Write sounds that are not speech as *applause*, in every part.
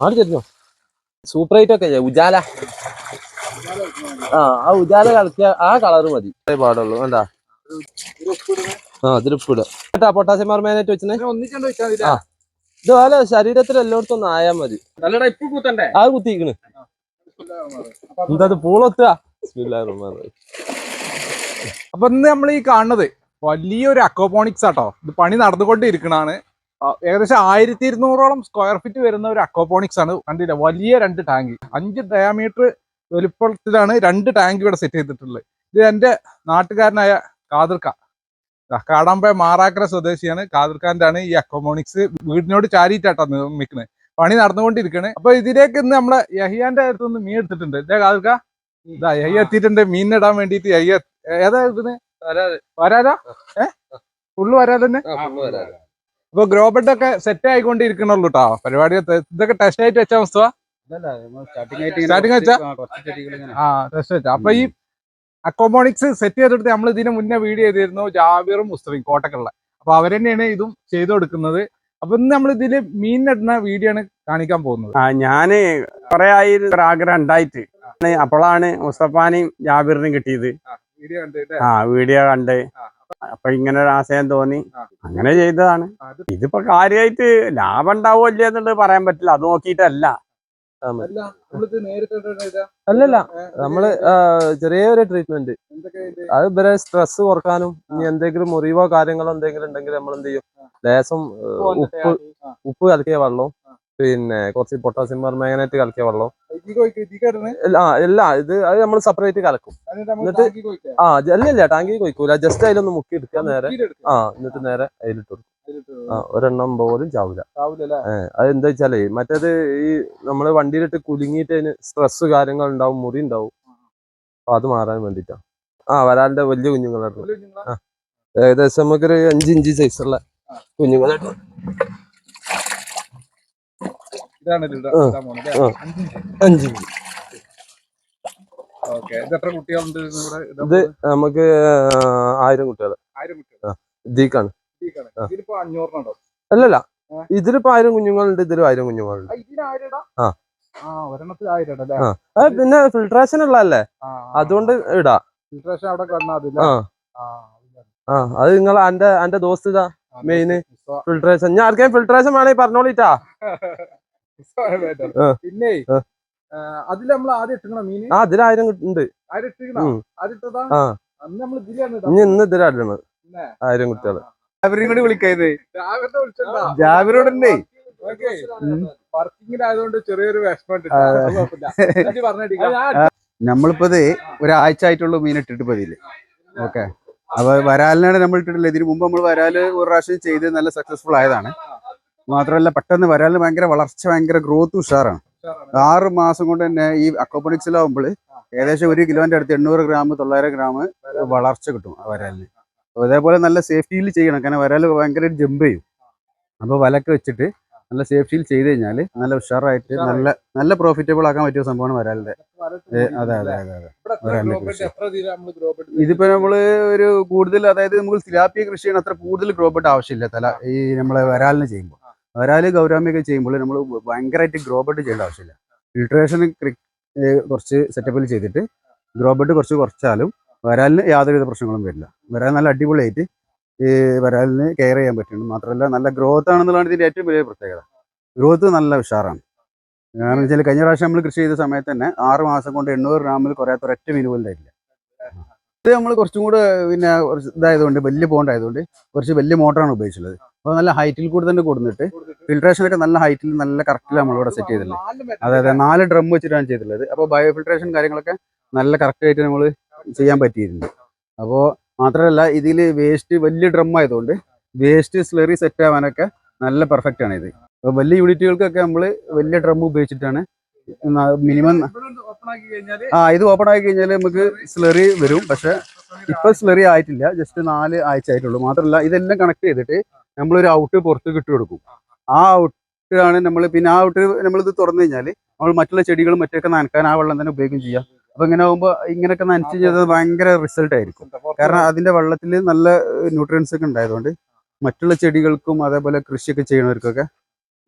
ചെല്ലോ super height ഒക്കെ ഉജാല. ആ ആ ഉജാല കളിക്ക ആ കളർ മതി. പാടുള്ളൂ. വേണ്ട. ആ അതിൽ ഉപ്പിടുക കേട്ടാ പൊട്ടാസ്യം മർമേനായിട്ട് വെച്ചിനെ ആ. ഇത് പോലെ ശരീരത്തിൽ എല്ലായിടത്തും ഒന്ന് ആയാൽ മതി. ആ കുത്തിക്കണ് എന്താ പൂളൊത്തുക. അപ്പൊ ഇന്ന് നമ്മൾ ഈ കാണുന്നത് വലിയൊരു അക്കോപോണിക്സ് ആട്ടോ. ഇത് പണി നടന്നുകൊണ്ടിരിക്കണാണ്. ഏകദേശം ആയിരത്തി ഇരുന്നൂറോളം സ്ക്വയർ ഫീറ്റ് വരുന്ന ഒരു അക്വപോണിക്സ് ആണ്. കണ്ടില്ല? വലിയ രണ്ട് ടാങ്ക് അഞ്ച് ഡയാമീറ്റർ വലുപ്പത്തിലാണ് രണ്ട് ടാങ്ക് ഇവിടെ സെറ്റ് ചെയ്തിട്ടുള്ളത്. ഇത് എന്റെ നാട്ടുകാരനായ കാതിർക്ക. കാടാമ്പയ മാറാക്കര സ്വദേശിയാണ്. കാതിർക്കാന്റെ ആണ് ഈ അക്വപോണിക്സ് വീടിനോട് ചാരിയിട്ടാണ് നിൽക്കുന്നത് പണി നടന്നുകൊണ്ടിരിക്കണേ. അപ്പൊ ഇതിലേക്ക് ഇന്ന് നമ്മളെ യഹിയാന്റെ അടുത്ത് നിന്ന് മീൻ എടുത്തിട്ടുണ്ട്. ഇതേ കാതിർക്ക. ഇതാ യഹിയ എത്തിയിട്ടുണ്ട്. മീനിടാൻ വേണ്ടിയിട്ട് യഹിയ ഏതാ ഇതിന്? വരാലാ. ഏ? ഫുള്ള് വരാൽ അപ്പൊ ഗ്രോ ബെഡ് ഒക്കെ സെറ്റ് ആയിക്കൊണ്ടിരിക്കണുള്ളൂ കേട്ടോ പരിപാടി ഇതൊക്കെ ടെസ്റ്റ് ആയിട്ട് വെച്ച അവസ്ഥ വെച്ചാ? ആ ടെസ്റ്റ് വെച്ചാ. അപ്പൊ ഈ അക്കോമോണിക്സ് സെറ്റ് ചെയ്തെടുത്ത് നമ്മൾ ഇതിന് മുന്നേ വീഡിയോ ചെയ്തിരുന്നു ജാബിറും മുസ്തഫയും കോട്ടക്കുള്ള അപ്പൊ അവർ തന്നെയാണ് ഇതും ചെയ്തു കൊടുക്കുന്നത്. അപ്പൊ ഇന്ന് നമ്മൾ ഇതിൽ മീനിടുന്ന വീഡിയോ ആണ് കാണിക്കാൻ പോകുന്നത്. ആ ഞാൻ കൊറേ ആയി ആഗ്രഹം ഉണ്ടായിട്ട്. അപ്പോഴാണ് മുസ്തഫാനെയും ജാബിറിനും കിട്ടിയത്. വീഡിയോ കണ്ടിട്ട് ആ വീഡിയോ കണ്ട്. അപ്പൊ ഇങ്ങനെ ഒരു ആശയം തോന്നി. അങ്ങനെ ചെയ്തതാണ്. ഇതിപ്പോ കാര്യമായിട്ട് ലാഭം ഉണ്ടാവോ ഇല്ലേ എന്നുള്ളത് പറയാൻ പറ്റില്ല. അത് നോക്കിയിട്ടല്ല. അല്ലല്ല. നമ്മൾ ചെറിയൊരു ട്രീറ്റ്മെന്റ്? അത് ഇവരെ സ്ട്രെസ് കുറക്കാനും ഇനി എന്തെങ്കിലും മുറിവോ കാര്യങ്ങളോ എന്തെങ്കിലും ഉണ്ടെങ്കിൽ നമ്മൾ എന്ത് ചെയ്യും ലേശം ഉപ്പ്. ഉപ്പ് കലക്കിയ വെള്ളവും പിന്നെ കുറച്ച് പൊട്ടാസ്യം പെർമാഗനേറ്റ് കലക്കിയ വെള്ളം. ആ, എല്ലാ ഇത് അത് നമ്മൾ സെപ്പറേറ്റ് കലക്കും. എന്നിട്ട് ആ അല്ലല്ല ടാങ്കിൽ കൊയ്ക്കൂല ജസ്റ്റ് അതിലൊന്ന് മുക്കി എടുക്കുക നേരെ. ആ എന്നിട്ട് നേരെ അതിലിട്ട് കൊടുക്കും. ആ ഒരെണ്ണം പോലും ചാവില്ല അത് എന്താ വെച്ചാലേ മറ്റേത് ഈ നമ്മൾ വണ്ടിയിലിട്ട് കുലുങ്ങിയിട്ട് അതിന് സ്ട്രെസ് കാര്യങ്ങൾ ഉണ്ടാവും മുറി ഉണ്ടാവും. അപ്പൊ അത് മാറാൻ വേണ്ടിട്ടാ. ആ വരാലിന്റെ വലിയ കുഞ്ഞുങ്ങളായിരുന്നു ഏകദേശം നമുക്കൊരു അഞ്ചിഞ്ച് സൈസുള്ള കുഞ്ഞുങ്ങളായിട്ട് ഇതാണ് ഇതിന്റെ ആ. ഇതാ മോനെ, അല്ലേ? ആ. അഞ്ച് ഇത് നമുക്ക് ആയിരം കുട്ടികൾ. ദീക്കാണ് അല്ലല്ല. ഇതിലിപ്പോ ആയിരം കുഞ്ഞുങ്ങളുണ്ട് ഇതിലും ആയിരം കുഞ്ഞുങ്ങളുണ്ട്. ആ. പിന്നെ ഫിൽട്രേഷൻ ഉള്ളതല്ലേ? അതുകൊണ്ട് ഇടാ. ഫിൽട്രേഷൻ അവിടെ ആ. അത് നിങ്ങൾ എന്റെ എന്റെ ദോസ്തുതാ മെയിന്. ഫിൽട്രേഷൻ ഞാൻ ആർക്കെങ്കിലും ഫിൽട്രേഷൻ വേണമെങ്കിൽ പറഞ്ഞോളിട്ടാ. *laughs* പിന്നെ. അതിൽ നമ്മൾ ആദ്യം ഇട്ടിക്കണ മീന്? ആ ഇതിലായിരം ഉണ്ട്. ആരും ഇട്ടിക്കണ. ആദ്യം അന്ന് നമ്മൾ ഇതിലാണ് ഇനി ഇന്ന് പിന്നെ? ആയിരം കുട്ടികൾ ജാബിറിനെ കൂടി വിളിക്കായത് ജാബിറോടല്ലേ വർക്കിങ്ങിലായതുകൊണ്ട് ചെറിയൊരു വിഷമം ഉണ്ട് ട്ടോ. അത് കുഴപ്പമില്ല. ചേച്ചി പറഞ്ഞിട്ടില്ല. നമ്മളിപ്പോ ഇത് ഒരാഴ്ച ആയിട്ടുള്ള മീൻ ഇട്ടിട്ട് പതിയിൽ ഓക്കെ. അപ്പൊ വരാലിനാണ് നമ്മൾ ഇട്ടിട്ടില്ല. ഇതിനു മുമ്പ് നമ്മൾ വരാൽ ഒരു പ്രാവശ്യം ചെയ്ത് നല്ല സക്സസ്ഫുൾ ആയതാണ്. മാത്രമല്ല പെട്ടെന്ന് വരാലിന് ഭയങ്കര വളർച്ച ഭയങ്കര ഗ്രോത്ത് ഉഷാറാണ്. ആറ് മാസം കൊണ്ട് തന്നെ ഈ അക്കോപ്പണിക്സിലാവുമ്പോൾ ഏകദേശം ഒരു കിലോന്റെ അടുത്ത് എണ്ണൂറ് ഗ്രാം തൊള്ളായിരം ഗ്രാം വളർച്ച കിട്ടും വരാലിന് അപ്പൊ അതേപോലെ നല്ല സേഫ്റ്റിയിൽ ചെയ്യണം. കാരണം വരാൽ ഭയങ്കര ജമ്പ് ചെയ്യും. അപ്പൊ വലക്ക് വെച്ചിട്ട് നല്ല സേഫ്റ്റിയിൽ ചെയ്ത് കഴിഞ്ഞാൽ നല്ല ഉഷാറായിട്ട് നല്ല നല്ല പ്രോഫിറ്റബിൾ ആക്കാൻ പറ്റിയ സംഭവമാണ് വരാലിന്റെ അതെ അതെ അതെ അതെ. വരാലിന്റെ കൃഷി. ഇതിപ്പോ നമ്മൾ ഒരു കൂടുതൽ അതായത് നമുക്ക് തിലാപ്പിയ കൃഷി ചെയ്യണം അത്ര കൂടുതൽ ഗ്രോബട്ട് ആവശ്യമില്ല. തല ഈ നമ്മളെ വരാലിന് ചെയ്യുമ്പോൾ വരാൽ ഗൗരാമ്യൊക്കെ ചെയ്യുമ്പോൾ നമ്മൾ ഭയങ്കരമായിട്ട് ഗ്രോബട്ട് ചെയ്യേണ്ട ആവശ്യമില്ല. ഫിൽട്രേഷൻ കുറച്ച് സെറ്റപ്പിൽ ചെയ്തിട്ട് ഗ്രോബട്ട് കുറച്ച് കുറച്ചാലും വരാലിന് യാതൊരുവിധ പ്രശ്നങ്ങളും വരില്ല. വരാൽ നല്ല അടിപൊളിയായിട്ട് ഈ വരാലിന് കെയർ ചെയ്യാൻ പറ്റുന്നുണ്ട് മാത്രമല്ല നല്ല ഗ്രോത്ത് ആണെന്നുള്ളതാണ് ഇതിന്റെ ഏറ്റവും വലിയ പ്രത്യേകത. ഗ്രോത്ത് നല്ല ഉഷാറാണ്. കാരണം വെച്ചാൽ കഴിഞ്ഞ പ്രാവശ്യം നമ്മൾ കൃഷി ചെയ്ത സമയത്ത് തന്നെ ആറ് മാസം കൊണ്ട് എണ്ണൂറ് ഗ്രാമിൽ കുറയാത്ത ഒരൊറ്റ മീൻ ഇത് നമ്മൾ കുറച്ചും കൂടെ പിന്നെ ഇതായതുകൊണ്ട് വലിയ പോണ്ടായതുകൊണ്ട് കുറച്ച് വലിയ മോട്ടറാണ് ഉപയോഗിച്ചുള്ളത് അപ്പോൾ നല്ല ഹൈറ്റിൽ കൂടെ തന്നെ കൊടുത്തിട്ട് ഫിൽട്രേഷൻ ഒക്കെ നല്ല ഹൈറ്റിൽ നല്ല കറക്റ്റിൽ നമ്മളിവിടെ സെറ്റ് ചെയ്തിട്ടുള്ളത് അതെ അതെ നാല് ഡ്രം വെച്ചിട്ടാണ് ചെയ്തിട്ടുള്ളത്. അപ്പോൾ ബയോ ഫിൽട്രേഷൻ കാര്യങ്ങളൊക്കെ നല്ല കറക്റ്റ് ആയിട്ട് നമ്മൾ ചെയ്യാൻ പറ്റിയിട്ടുണ്ട്. അപ്പോൾ മാത്രമല്ല ഇതിൽ വേസ്റ്റ് വലിയ ഡ്രം ആയതുകൊണ്ട് വേസ്റ്റ് സ്ലറി സെറ്റ് ആവാനൊക്കെ നല്ല പെർഫെക്റ്റ് ആണ് ഇത്. അപ്പോൾ വലിയ യൂണിറ്റുകൾക്കൊക്കെ നമ്മൾ വലിയ ഡ്രം ഉപയോഗിച്ചിട്ടാണ് മിനിമം ആ ഇത് ഓപ്പൺ ആക്കി കഴിഞ്ഞാൽ നമുക്ക് സ്ലറി വരും. പക്ഷെ ഇപ്പൊ സ്ലറി ആയിട്ടില്ല. ജസ്റ്റ് നാല് ആഴ്ച ആയിട്ടുള്ളൂ. മാത്രമല്ല ഇതെല്ലാം കണക്ട് ചെയ്തിട്ട് നമ്മളൊരു ഔട്ട് പുറത്ത് ഇട്ട് കൊടുക്കും. ആ ഔട്ട് ആണ് നമ്മൾ പിന്നെ ആ ഔട്ട് നമ്മളിത് തുറന്നു കഴിഞ്ഞാൽ നമ്മൾ മറ്റുള്ള ചെടികളും മറ്റൊക്കെ നനക്കാൻ ആ വെള്ളം തന്നെ ഉപയോഗിക്കും ചെയ്യാം. അപ്പൊ ഇങ്ങനെ ആകുമ്പോൾ ഇങ്ങനെയൊക്കെ നനച്ച് ചെയ്തത് ഭയങ്കര റിസൾട്ട് ആയിരിക്കും. കാരണം അതിന്റെ വെള്ളത്തിൽ നല്ല ന്യൂട്രിയൻസ് ഒക്കെ ഉണ്ടായതുകൊണ്ട് മറ്റുള്ള ചെടികൾക്കും അതേപോലെ കൃഷിയൊക്കെ ചെയ്യുന്നവർക്കൊക്കെ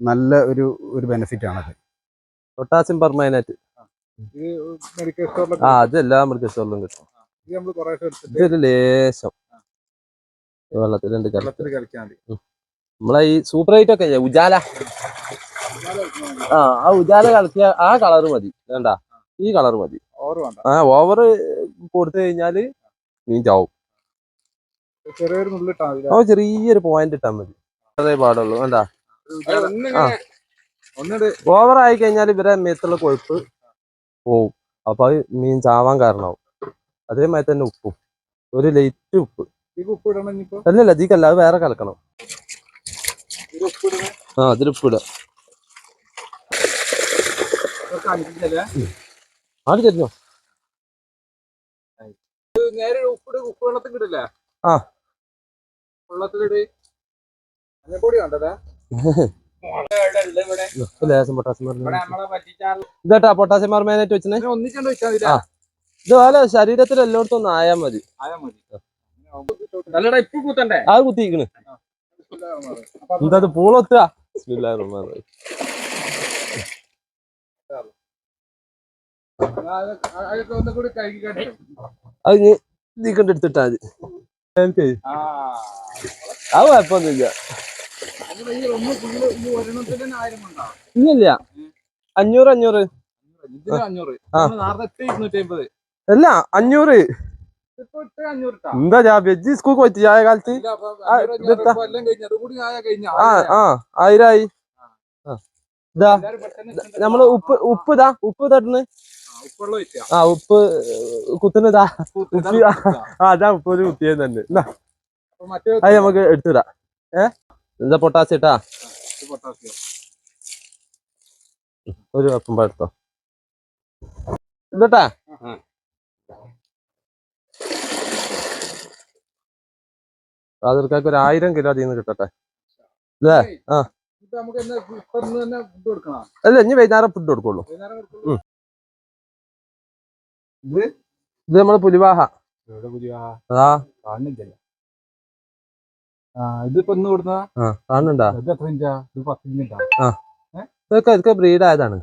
നല്ല ഒരു ഒരു ബെനിഫിറ്റ് ആണത്. പൊട്ടാസ്യം പെർമൈനറ്റ് ആ. അതെല്ലാം മൃഗസ്ഥലും മെഡിക്കൽ സ്റ്റോറിലും കിട്ടും. ഇത് ലേശം. വെള്ളത്തിലുണ്ട് കളിക്കാൻ നമ്മളെ ഈ സൂപ്പർ ഹൈറ്റ് ഒക്കെ ഉജാല. ആ ആ ഉജാല കളിക്കുക ആ കളർ മതി. വേണ്ട. ഈ കളർ മതി. ആ ഓവർ കൊടുത്തു കഴിഞ്ഞാൽ മീൻ ചാവും. ചെറിയൊരു ആ ചെറിയൊരു പോയിന്റ് ഇട്ടാൽ മതി. അതേ പാടുള്ളൂ. വേണ്ട. ആ ഓവർ ആയി കഴിഞ്ഞാൽ ഇവരെ മേത്തുള്ള കൊഴുപ്പ് പോവും. അപ്പൊ അത് മീൻ ചാവാൻ കാരണമാവും അതേമാതിരി തന്നെ ഉപ്പും. ഒരു ലൈറ്റ് ഉപ്പ്. അല്ലല്ല അധികല്ല അത് വേറെ കലക്കണം. ആ അഞ്ചിഞ്ചല്ലേ ആട് തരുന്നോ? നേരെ ഉപ്പിട് ഉപ്പ് വെള്ളത്തിൽ ഇടില്ലേ ആ. വെള്ളത്തിലിട് ഇതാട്ടാ പൊട്ടാസ്യം മാർമേനായിട്ട് വെച്ചേ ഇത്. ഇതുപോലെ ശരീരത്തിൽ എല്ലായിടത്തും ഒന്ന് ആയാൽ മതി. ആയാ മതി. അത് എന്താ പൂളൊത്തുക അത് എടുത്തിട്ടാ എനിക്ക് ആ അത് കുഴപ്പമൊന്നുമില്ല. ഇല്ലില്ല. അഞ്ഞൂറ് അഞ്ഞൂറ്. അല്ല അഞ്ഞൂറ്. എന്താ ഞാൻ വെജ് സ്കൂൾ പോയിട്ട് ചായ കാലത്ത്? അപ്പൊ ആ, ആ ആയിരായി. ഇതാ നമ്മൾ ഉപ്പ് ഉപ്പ് ഇതാ ഉപ്പ് തട്ടുന്നു ആ, ഉപ്പ് കുത്തുന്നതാ ഉപ്പ് അതാ ഉപ്പ് ഒരു കുത്തിയത് തന്നെ. അത് നമുക്ക് എടുത്തിടാ ഏ? എന്താ പൊട്ടാസ്യം ഇട്ടാ. ഒരു കപ്പം എടുത്തോ ഇതട്ടാ. ഫാദർക്കാർക്ക് ഒരു ആയിരം കിലോ അതിൽ നിന്ന് കിട്ടട്ടെ. അല്ലേ? ആ. അല്ല ഇനി വൈകുന്നേരം ഫുഡ് കൊടുക്കുള്ളൂ. ഇത്? നമ്മൾ പുലിവാഹ. ആ കാണുന്നുണ്ടാ? ഇതൊക്കെ ഇതൊക്കെ ബ്രീഡ് ആയതാണ്.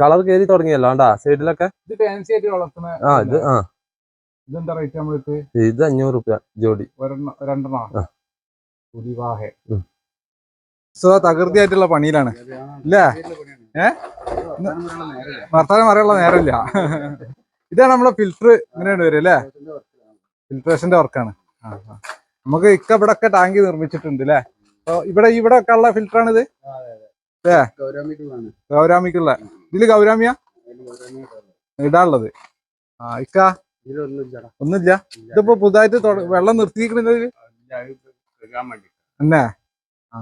കളർ കയറി തുടങ്ങിയല്ലോ ആണ്ടാ സൈഡിലൊക്കെ ആ ഇത് ആ. ഇതെന്താ റേറ്റ് നമ്മൾക്ക് ഇത് അഞ്ഞൂറ് റുപ്യ ജോഡി. ഒരെണ്ണം രണ്ടെണ്ണോ. പുലിവാഹെ. സോ തകൃതിയായിട്ടുള്ള പണിയിലാണ്. ഇല്ലേ? ഏ? വർത്താനം പറയാനുള്ള നേരമില്ല. ഇതാണ് നമ്മളെ ഫിൽറ്റർ ഇങ്ങനെയാണ് വരും അല്ലേ ഫിൽട്രേഷന്റെ വർക്കാണ് നമുക്ക് ഇക്ക ഇവിടെ ഒക്കെ ടാങ്ക് നിർമ്മിച്ചിട്ടുണ്ട് അല്ലേ ഇവിടെ ഇവിടെ ഒക്കെ ഉള്ള ഫിൽറ്റർ ആണിത് ഗൗരാമിക്കുള്ള. ഇതിൽ ഗൗരാമിയ? ഇടാനുള്ളത്. ആ ഇക്ക. ഒന്നുമില്ല. ഇതിപ്പോ പുതുതായിട്ട് വെള്ളം നിർത്തിയിരിക്കണില്ല എന്നാ? ആ.